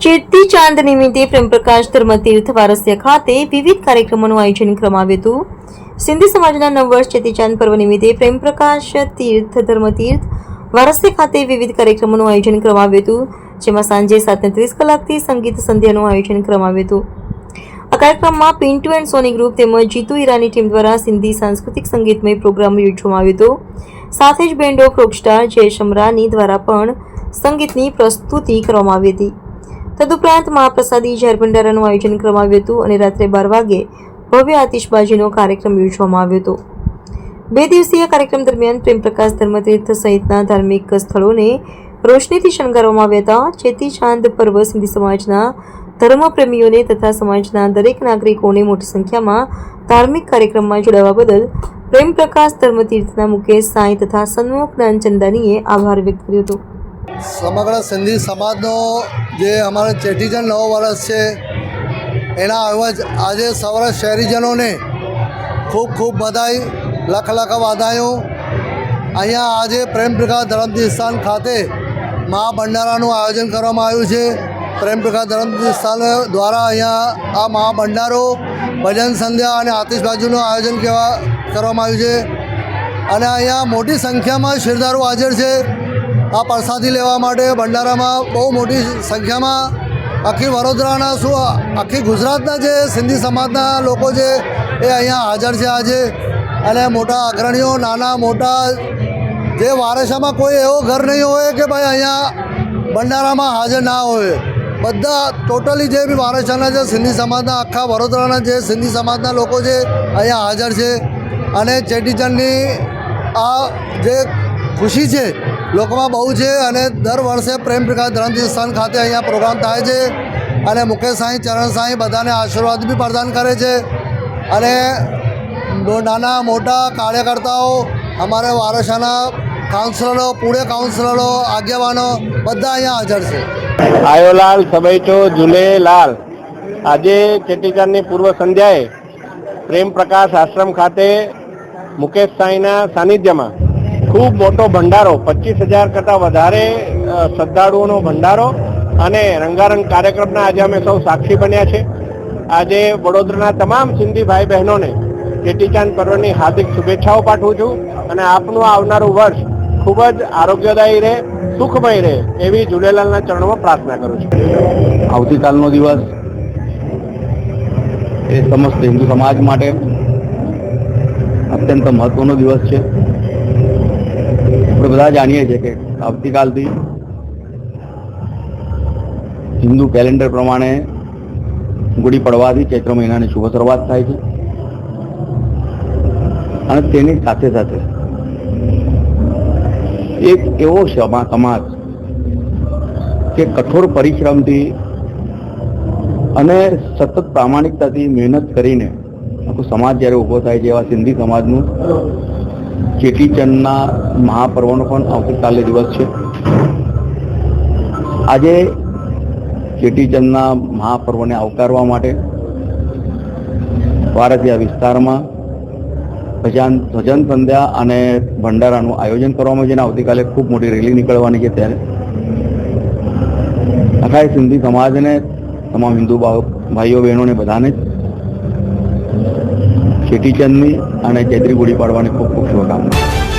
ચેતી ચાંદ નિમિત્તે પ્રેમપ્રકાશ ધર્મતીર્થ વારસ્ય ખાતે વિવિધ કાર્યક્રમોનું આયોજન કરવામાં આવ્યું હતું. સિંધી સમાજના નવ વર્ષ ચેતીચાંદ પર્વ નિમિત્તે પ્રેમપ્રકાશ તીર્થ, ધર્મતીર્થ વારસ્ય ખાતે વિવિધ કાર્યક્રમોનું આયોજન કરવામાં આવ્યું હતું. જેમાં સાંજે સાતને ત્રીસ કલાકથી સંગીત સંધ્યાનું આયોજન કરવામાં આવ્યું હતું. આ કાર્યક્રમમાં પિન્ટુ એન્ડ સોની ગ્રુપ તેમજ જીતુ ઈરાની ટીમ દ્વારા સિંધી સાંસ્કૃતિક સંગીતમય પ્રોગ્રામ યોજવામાં આવ્યો હતો. સાથે જ બેન્ડ ઓફ રોકસ્ટાર જય શમરાની દ્વારા પણ સંગીતની પ્રસ્તુતિ કરવામાં આવી હતી. તદુપરાંત મહાપ્રસાદી જાહેર ભંડારાનું આયોજન કરવામાં આવ્યું હતું અને રાત્રે બાર વાગે ભવ્ય આતિશબાજીનો કાર્યક્રમ યોજવામાં આવ્યો હતો. બે દિવસીય કાર્યક્રમ દરમિયાન પ્રેમપ્રકાશ ધર્મતીર્થ સહિતના ધાર્મિક સ્થળોને રોશનીથી શણગારવામાં આવ્યા હતા. ચેતી ચાંદ પર્વ સિંધી સમાજના ધર્મપ્રેમીઓને તથા સમાજના દરેક નાગરિકોને મોટી સંખ્યામાં ધાર્મિક કાર્યક્રમમાં જોડાવા બદલ પ્રેમપ્રકાશ ધર્મતીર્થના મુકેશ સાંઈ તથા સન્મુખ જ્ઞાનચંદાનીએ આભાર વ્યક્ત કર્યો હતો. સમગ્ર સિંધી સમાજનો જે અમારો ચેટીચંદ નવો વર્ષ છે, એના અવાજ આજે સૌરાષ્ટ્ર શહેરીજનોને ખૂબ ખૂબ બધાઈ લખ લખ વાદાયો અહીંયા આજે પ્રેમ પ્રકાશ ધરમતીર્થ સ્થાન ખાતે મહાભંડારાનું આયોજન કરવામાં આવ્યું છે. પ્રેમ ધર્મ સ્થાન દ્વારા અહીંયા આ મહાભંડારો ભજન સંધ્યા અને આતિશબાજીનું આયોજન કેવા, કરવામાં આવ્યું છે. અને અહીંયા મોટી સંખ્યામાં શિરદારો હાજર છે. આ પ્રસાદી લેવા માટે ભંડારામાં બહુ મોટી સંખ્યામાં આખી વડોદરાના શું આખી ગુજરાતના જે સિંધી સમાજના લોકો છે એ અહીંયા હાજર છે આજે. અને મોટા અગ્રણીઓ, નાના, મોટા, જે વારસામાં કોઈ એવો ઘર નહીં હોય કે ભાઈ અહીંયા ભંડારામાં હાજર ના હોય. બધા ટોટલી જે બી વારસાના જે સિંધી સમાજના આખા વડોદરાના જે સિંધી સમાજના લોકો છે, અહીંયા હાજર છે. અને ચેટીચંડની આ જે ખુશી છે, લોકોમાં બહુ છે અને દર વર્ષે પ્રેમ પ્રકાશ ધરમતીર્થ સ્થાન ખાતે અહીંયા પ્રોગ્રામ થાય છે. અને મુકેશ સાંઈ ચરણ સાંઈ બધાને આશીર્વાદ બી પ્રદાન કરે છે. અને નાના મોટા કાર્યકર્તાઓ, અમારા વારસાના કાઉન્સિલરો પૂરે કાઉન્સિલરો આગેવાનો બધા અહીંયા હાજર છે. આયોલાલ સબૈચો ઝૂલેલાલ આજે ચેટીચાંદની પૂર્વ સંધ્યાએ પ્રેમ પ્રકાશ આશ્રમ ખાતે મુકેશ સાંઈના સાનિધ્યમાં ખૂબ મોટો ભંડારો, પચીસ હજાર કરતાં વધારે શ્રદ્ધાળુઓનો ભંડારો અને રંગારંગ કાર્યક્રમના આજે અમે સૌ સાક્ષી બન્યા છે. આજે વડોદરાના તમામ સિંધી ભાઈ બહેનોને ચેટીચાંદ પર્વની હાર્દિક શુભેચ્છાઓ પાઠવું છું અને આપનું આવનારું વર્ષ ખૂબ જ આરોગ્યદાયી રહે, સુખમય રહે એવી ઝૂલેલાલના ચરણોમાં પ્રાર્થના કરું છું. આવતીકાલનો દિવસ એ સમસ્ત હિન્દુ સમાજ માટે અત્યંત મહત્વનો દિવસ છે. આપણે બધા જાણીએ છીએ કે આવતીકાલથી હિન્દુ કેલેન્ડર પ્રમાણે ગુડી પડવાથી ચૈત્ર મહિનાની શુભ શરૂઆત થાય છે. અને તેની સાથે સાથે એક એવો સમા- સમાજ કે કઠોર પરિશ્રમથી અને સતત પ્રામાણિકતાથી મહેનત કરીને આખો સમાજ જ્યારે ઊભો થાય છે, એવા સિંધી સમાજનું ચેટીચંદના મહાપર્વનો પણ આવતીકાલે દિવસ છે. આજે ચેટીચંદના મહાપર્વને આવકારવા માટે ભારતીય વિસ્તારમાં ભજન ભજન સંધ્યા અને ભંડારાનું આયોજન કરવામાં છે અને આવતીકાલે ખૂબ મોટી રેલી નીકળવાની છે ત્યારે. આખા સિંધી સમાજને, તમામ હિન્દુ ભાઈઓ, બહેનોને બધાને ચેટીચંદની અને ચૈત્રી ગુડી પાડવાની ખૂબ ખૂબ શુભકામના.